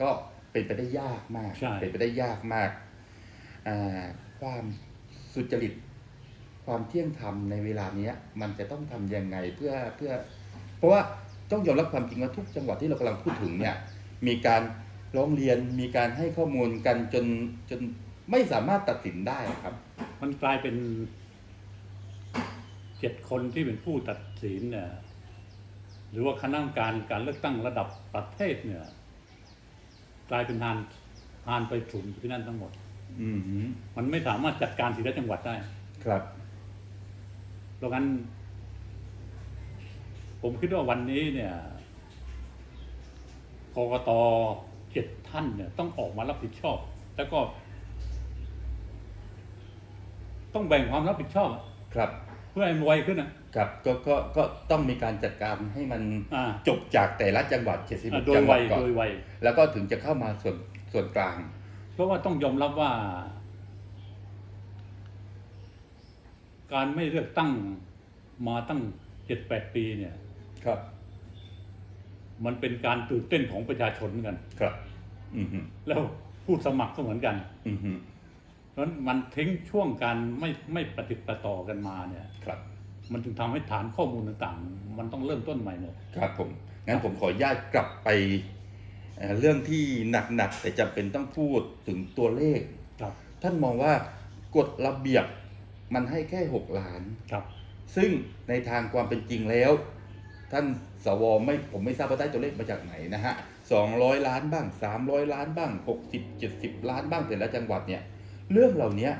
ก็เป็นไปได้ยากมาก ใช่ เป็นไปได้ยากมากอ่าความสุจริต ความเที่ยงธรรมในเวลาเนี้ย มันจะต้องทำยังไงเพื่อเพื่อ เพราะว่าต้องยอมรับความจริงว่าทุกจังหวัดที่เรากำลังพูดถึงเนี่ย มีการร้องเรียนมีการให้ข้อมูลกันจนจนไม่สามารถตัดสินได้ครับ มันกลายเป็นเจ็ดคนที่เป็นผู้ตัดสินเนี่ยหรือว่าคณะกรรมการการเลือกตั้งระดับประเทศเนี่ย กลายเป็นทานทานไปถุนอยู่ที่นั่นทั้งหมด อืมฮึมันไม่สามารถจัดการทีละจังหวัดได้ครับเพราะงั้น ผมคิดว่าวันนี้เนี่ยกกตเจ็ดท่านเนี่ย ต้องออกมารับผิดชอบ แล้วก็ ต้องแบ่งความรับผิดชอบครับ เพื่อให้มันไวขึ้นอะ ครับก็ก็ก็ต้องมีการจัดการให้มันอ่าจบจากแต่ละจังหวัดอะ76โดยจังหไววัดก่อน โดยไว แล้วก็ถึงจะเข้ามาส่วนส่วนกลาง เพราะว่าต้องยอมรับว่า การไม่เลือกตั้งมาตั้งเจ็ดแปดปีเนี่ย ครับ มันเป็นการตื่นเต้นของประชาชนเหมือนกัน ครับ อืมฮึแล้วผู้สมัครก็เหมือนกัน อืมฮึ เพราะฉะนั้นมันทิ้งช่วงการไม่ไม่ปฏิดประต่อกันมาเนี่ยครับ มันจึงทำให้ฐานข้อมูลต่างๆ มันต้องเริ่มต้นใหม่หมด ครับผม งั้นผมขออนุญาตกลับไปเอ่อเรื่องที่หนักๆ แต่จำเป็นต้องพูดถึงตัวเลข ครับ ท่านมองว่ากฎระเบียบมันให้แค่ 6 ล้าน ครับซึ่งในทางความเป็นจริงแล้ว ท่านสวไม่ผมไม่ทราบว่าได้ตัวเลขมาจากไหนนะฮะสองร้อยล้านบ้างสามร้อยล้านบ้างหกสิบเจ็ดสิบล้านบ้างแต่ละจังหวัดเนี่ย เรื่องเหล่านี้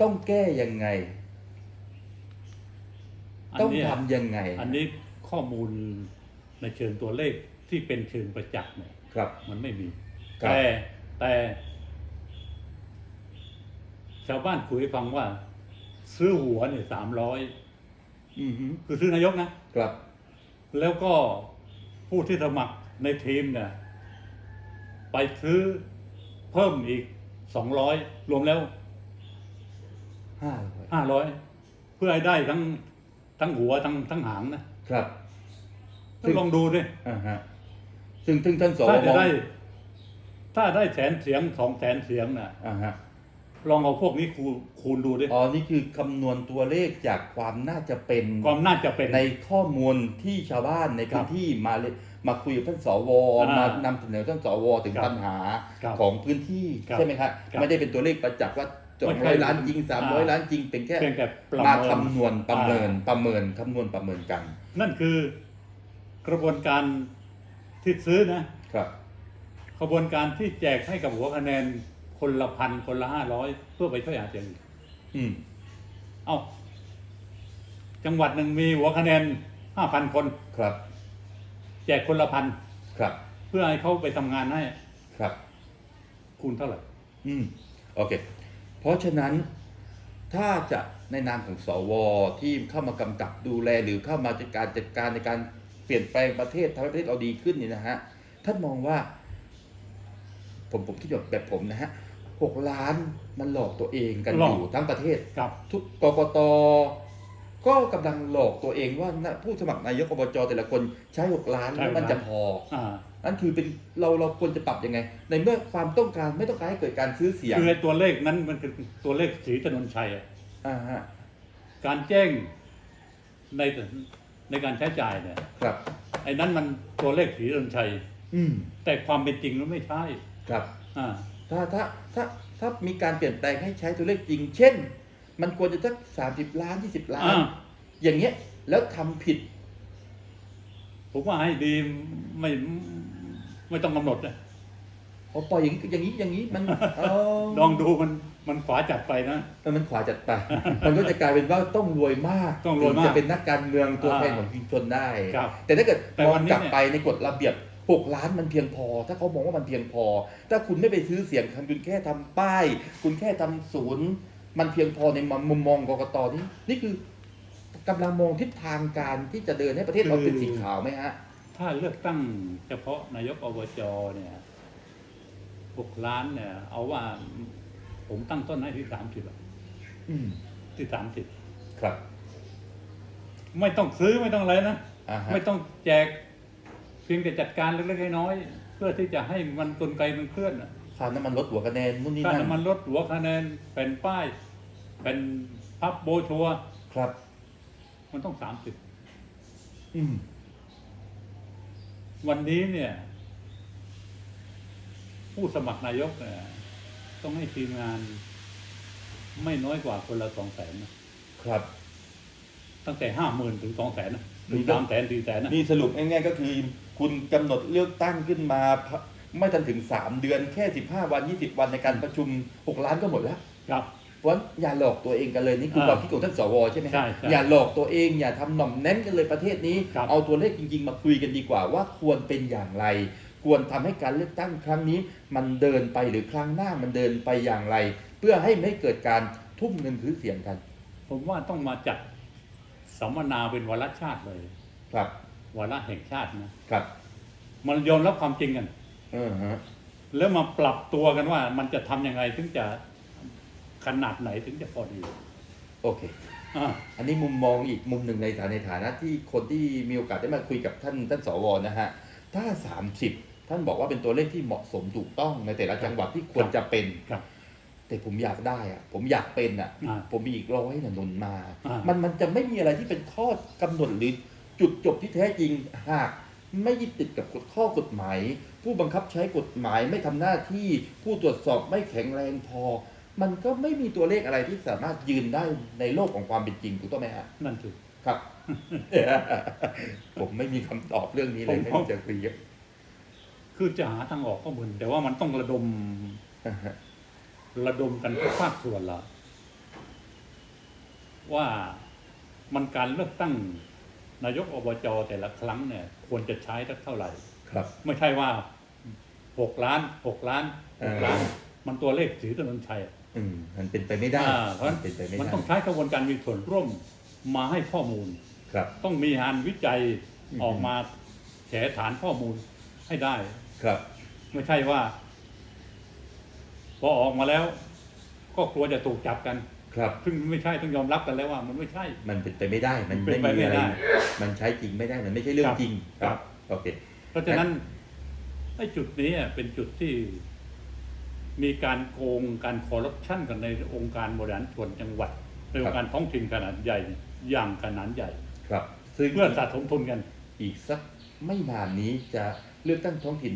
ต้องแก้ยังไงอันต้องเนี้ยทำยังไง อันนี้ข้อมูลในเชิงตัวเลขที่เป็นเชิงประจักษ์เนี่ยครับ มันไม่มีครับแต่แต่ ชาวบ้านคุยให้ฟังว่า ซื้อหัวเนี่ยสามร้อยอือฮึคือซื้อนายกนะครับ แล้วก็ผู้ที่สมัครในทีมเนี่ย ไปซื้อเพิ่มอีก สองร้อยรวมแล้วห้าร้อยห้าร้อยเพื่อให้ได้ทั้งทั้งหัวทั้งทั้งหางนะครับซึ่ต้องงลองดูดิอ่าฮะซึ่งซึ่งท่านสวถ้ามจะองได้ ถ้าได้แสนเสียงสองแสนเสียงน่ะอ่าฮะลองเอาพวกนี้คูณคูณดูดิอ๋อนี่คือคำนวณตัวเลขจากความน่าจะเป็นความน่าจะเป็นในข้อมูลที่ชาวบ้านในครัพื้บนที่มาเลย มาคุยกับท่านสวอ่ามมานำเสนอท่านสวถึงครับปัญหาครับของพื้นที่ครับใช่ไหมครับครับไม่ได้เป็นตัวเลขประจักษ์ว่าสอไม่งใช่ร้อยล้านจริงสามร้อยอ่าล้านจริงเป็นแค่เพียงแต่ประมาเมินคำนวณประเมินอ่าประเมินคำนวณประเมินกัน นั่นคือกระบวนการที่ซื้อนะครับกระบวนการที่แจกให้กับหัวคะแนนคนละพันคนละห้าร้อยเพื่อไปช่วยหาเสียงอีกอืมเอาจังหวัดหนึ่งมีหัวคะแนนห้าพันคนครับ แจกคนละพันครับ เพื่อให้เขาไปทำงานให้ครับ คูณเท่าไหร่ อืม โอเค เพราะฉะนั้นถ้าจะในนามของสวที่เข้ามากำกับดูแลหรือเข้ามาจัดการจัดการในการเปลี่ยนแปลงประเทศทำให้ประเทศเราดีขึ้นเนี่ยนะฮะท่านมองว่า ผมผมคิดแบบแบบผมนะฮะหกล้านมันหลอกตัวเองกันหลออก ยู่ทั้งประเทศ ครับ ทุกกกต ก็กำลังหลอกตัวเองว่านะผู้สมัครนายกอบจแต่ละคนใช้หกล้านแล้วมันจะพออ่านั่นคือเป็นเราเราควรจะปรับยังไง ในเมื่อความต้องการไม่ต้องการให้เกิดการซื้อเสียงคือไอ้ตัวเลขนั้นมันคือตัวเลขสีถนนชัยอะอ่าฮะการแจ้งในในการใช้จ่ายเนี่ย ครับ ไอ้นั้นมันตัวเลขสีถนนชัย อืม แต่ความเป็นจริงมันไม่ใช่ ครับ อ่า ถ้าถ้าถ้าถ้ามีการเปลี่ยนแปลงให้ใช้ตัวเลขจริง เช่น มันควรจะสักสามสิบล้านยี่สิบล้าน อ่า อย่างเงี้ย แล้วทำผิด ผมว่าให้ดีไม่ไม่ต้องกำหนดนะพอปล่อยอย่างนี้อย่างนี้อย่างนี้มันเออลองดูมันมันขวาจัดไปนะ เออมันขวาจัดไป มันก็จะกลายเป็นว่าต้องรวยมากต้องรวยมากถึจะเป็นนักการเมืองตัวแทนอ่าของชุมชนได้ ครับแต่ถ้าเกิดแต่มอวังนนี้กลับเนี่ย ไปในกฎระเบียบหกล้านมันเพียงพอ ถ้าเขามองว่ามันเพียงพอ ถ้าคุณไม่ไปซื้อเสียงคุณแค่ทำป้าย คุณแค่ทำศูนย์ มันเพียงพอในมุมมองกกตนี่นี่คือกำลังมองทิศทางการที่จะเดินให้ประเทศเราเป็นสีขาวไหมฮะ ถ้าเลือกตั้งเฉพาะนายกอบจเนี่ยหกล้านเนี่ย เอาว่าผมตั้งต้นให้ที่สามสิบอืมที่สามสิบครับ ไม่ต้องซื้อไม่ต้องอะไรนะอ่าฮะไม่ต้องแจกเพียงแต่จัดการเล็กๆน้อยๆเพื่อพื่อที่จะให้มันกลไกมันเคลื่อนน่ะ ค่าน้ำมันลดหัวคะแนนนู่นนี่ถ้านั่นน้ำมันลดหัวคะแนนเป็นป้าย เป็นพับโบชัวร์ครับ มันต้องสามสิบอืมวันนี้เนี่ย ผู้สมัครนายกเนี่ยต้องให้ทีมงาน ไม่น้อยกว่าคนละสองแสนนะครับ ตั้งแต่ห้าหมื่นถึงสองแสนนะถึงสามแสนสี่แสนนะ นี่สรุปง่ายๆก็คือ คุณกำหนดเลือกตั้งขึ้นมาพะ ไม่ทันถึง 3 เดือนแค่ 15 วัน 20 วันในการประชุม 6 ล้านก็หมดแล้ว ครับ เพราะฉะนั้นอย่าหลอกตัวเองกันเลยนี่คืออ่าความคิดของท่านสวใช่ไหมใช่ใช่อย่าหลอกตัวเองอย่าทำหน่อมแน้นกันเลยประเทศนี้ ครับ เอาตัวเลขจริง ๆ มาคุยกันดีกว่าว่าควรเป็นอย่างไร ควรทำให้การเลือกตั้งครั้งนี้ มันเดินไปหรือครั้งหน้ามันเดินไปอย่างไร เพื่อให้ไม่เกิดการทุ่มเงินซื้อเสียงกันผมว่าต้องมาจัดสัมมนาเป็นวาระชาติเลย ครับวาระแห่งชาตินะ ครับ มันยอมรับความจริงกัน เออฮะแล้วมาปรับตัวกันว่ามันจะทำยังไงถึงจะขนาดไหนถึงจะพอดีโอเค อ่าอันนี้มุมมองอีกมุมหนึ่งในฐานะในฐานะที่คนที่มีโอกาสได้มาคุยกับท่านท่านสวนะฮะถ้า 30 ท่านบอกว่าเป็นตัวเลขที่เหมาะสมถูกต้องในแต่ละจังหวัดที่ควรจะเป็น ครับ แต่ผมอยากได้อะผมอยากเป็นอะอ่า ผมมีอีกร้อยหนุนมา อ่ามั มันมันจะไม่มีอะไรที่เป็นข้อกำหนดหรือจุดจบที่แท้จริงหาก ไม่ยึดติดกับกฎข้อกฎหมาย ผู้บังคับใช้กฎหมายไม่ทำหน้าที่ผู้ตรวจสอบไม่แข็งแรงพอ มันก็ไม่มีตัวเลขอะไรที่สามารถยืนได้ในโลกของความเป็นจริงถูกต้องไหมฮะนั่นคือครับ ผมไม่มีคำตอบเรื่องนี้เลยผมไม่รู้จะคุยเยอะคือจะหาทางออกก็เหมือนแต่ว่ามันต้องระดม ระดมกันทุกภาคส่วนละว่ามันการเลือกตั้ง นายกอบจแต่ละครั้งเนี่ยควรจะใช้สักเท่าไหร่ ครับ ไม่ใช่ว่าหกล้านหกล้านหกล้านเออมันตัวเลขถือถนนชัยอืมมันเป็นไปไม่ได้อ่าเพราะฉะนั้นมันเป็นไปไม่มันได้ต้องใช้กระบวนการมีส่วนร่วมมาให้ข้อมูล ครับ ต้องมีงานวิจัยอืม ออกมาแฉฐานข้อมูลให้ได้ ครับ ไม่ใช่ว่า พอออกมาแล้ว ก็กลัวจะถูกจับกัน ครับ ซึ่งไม่ใช่ต้องยอมรับกันแล้วว่ามันไม่ใช่ มันเป็นไปไม่ได้ มันเป็นไม่ไปมีอะไรไม่ได้ มันใช้จริงไม่ได้ มันไม่ใช่เรื่องครับจริง ครับ โอเค เพราะฉะนั้นไอ้จุดนี้อะเป็นจุดที่มีการโกงการคอร์รัปชันกันในองค์การบริหารส่วนจังหวัดในองค์การท้องถิ่นขนาดใหญ่อย่างขนาดใหญ่ ครับ ซึ่งเพื่อสะสมทุนกัน อีกสักไม่นานนี้จะเลือกตั้งท้องถิ่น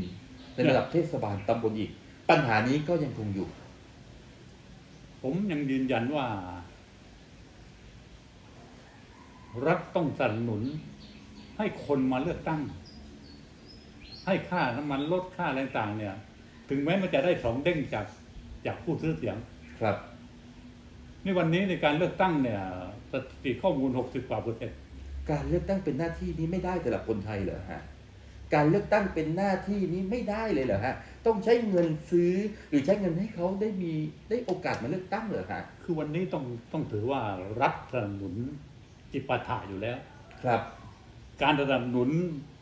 ในระดับเทศบาลตำบลอีก ปัญหานี้ก็ยังคงอยู่ ผมยังยืนยันว่า รัฐต้องสนับสนุน ให้คนมาเลือกตั้ง ให้ค่าน้ำมันลดค่าอะไรต่างๆเนี่ย ถึงแม้มันจะได้สองเด้งจากจากผู้ซื้อเสียง ครับนี่วันนี้ในการเลือกตั้งเนี่ยสถิติข้อมูล 60กว่าเปอร์เซ็นต์การเลือกตั้งเป็นหน้าที่นี้ไม่ได้สำหรับคนไทยเหรอฮะ การเลือกตั้งเป็นหน้าที่นี้ไม่ได้เลยเหรอฮะ ต้องใช้เงินซื้อหรือใช้เงินให้เขาได้มีได้โอกาสมาเลือกตั้งเหรอฮะ คือวันนี้ต้องต้องถือว่ารัฐสนับสนุนจิปาถะอยู่แล้ว ครับ การสนับสนุน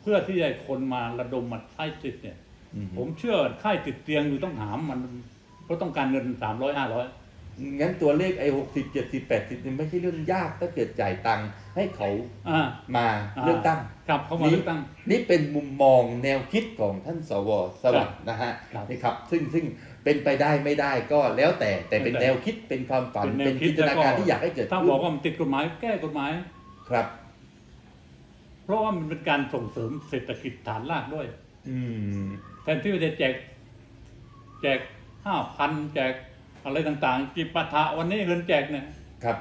เพื่อที่จะให้คนมาระดมมาใช้สิทธิ์เนี่ย อืมผมเชื่อค่ายติดเตียงอยู่ต้องหามมันเพราะต้องการเงินสามร้อยห้าร้อย งั้นตัวเลขไอ้หกสิบเจ็ดสิบแปดสิบนี่ไม่ใช่เรื่องยากถ้าเกิดจ่ายตังค์ให้เขาอ่ามาอ่าเลือกตั้งครับเขามาเลือกตั้ง นี่เป็นมุมมองแนวคิดของท่านสวสวัสดิ์นะฮะครับนี่ครับซึ่งซึ่งเป็นไปได้ไม่ได้ก็แล้วแต่แต่เป็นแล้วแต่แนวคิดเป็นความฝันเป็นแนวเป็นคิดจินตนาการแล้วก็ที่อยากให้เกิดถ้าขึ้นบอกว่ามันติดกฎหมายแก้กฎหมายครับ เพราะว่ามันเป็นการส่งเสริมเศรษฐกิจฐานรากด้วย อืมแทนที่จะแจก แจกห้าพันแจก อะไรต่างๆจิปาถะวันนี้เงินแจกเนี่ยครับ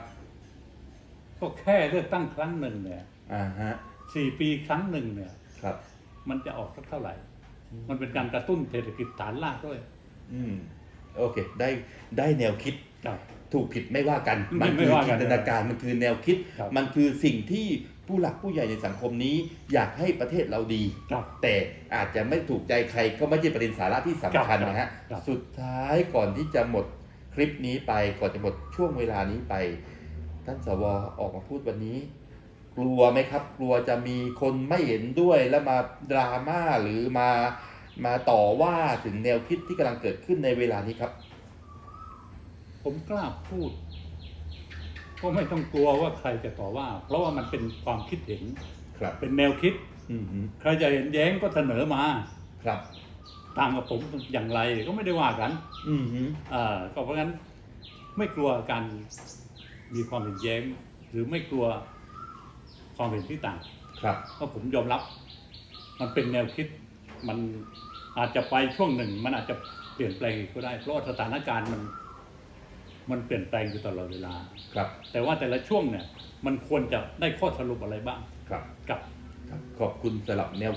ก็แค่เลือกตั้งครั้งหนึ่งเนี่ยอ่าฮะสี่ปีครั้งหนึ่งเนี่ย ครับ มันจะออกสักเท่าไหร่ มันเป็นการกระตุ้นเศรษฐกิจฐานรากด้วย อืมโอเค ได้ได้แนวคิดครับถูกผิดไม่ว่ากันไม่มันไม่คือว่ากัจินนตนาการมันคือแนวคิดครับมันคือสิ่งที่ผู้หลักผู้ใหญ่ในสังคมนี้ อยากให้ประเทศเราดีครับแต่อาจจะไม่ถูกใจใครก็ไม่ใช่ประเด็นสาระที่สำคัญครับนะฮะครับสุดท้ายก่อนที่จะหมด คลิปนี้ไปก่อนจะหมดช่วงเวลานี้ไป ท่านสวออกมาพูดวันนี้ กลัวไหมครับ กลัวจะมีคนไม่เห็นด้วยแล้วมาดราม่าหรือมามาต่อว่าถึงแนวคิดที่กำลังเกิดขึ้นในเวลานี้ครับ ผมกล้าพูด ก็ไม่ต้องกลัวว่าใครจะต่อว่า เพราะว่ามันเป็นความคิดเห็นครับ เป็นแนวคิด อืมฮึใครจะเห็นแย้งก็เสนอมา ครับ ต่างกับผมอย่างไรก็ไม่ได้ว่ากัน อืมฮึอ่าก็เพราะงั้นไม่กลัวการมีความเห็นแย้ง หรือไม่กลัวความเห็นที่ต่างครับเพราะผมยอมรับ มันเป็นแนวคิด มันอาจจะไปช่วงหนึ่ง มันอาจจะเปลี่ยนแปลงอีกก็ได้ เพราะว่าสถานการณ์มัน มันเปลี่ยนแปลงอยู่ตลอดเวลา ครับ แต่ว่าแต่ละช่วงเนี่ย มันควรจะได้ข้อสรุปอะไรบ้างครับ กับ ครับ ขอบคุณสำหรับแนว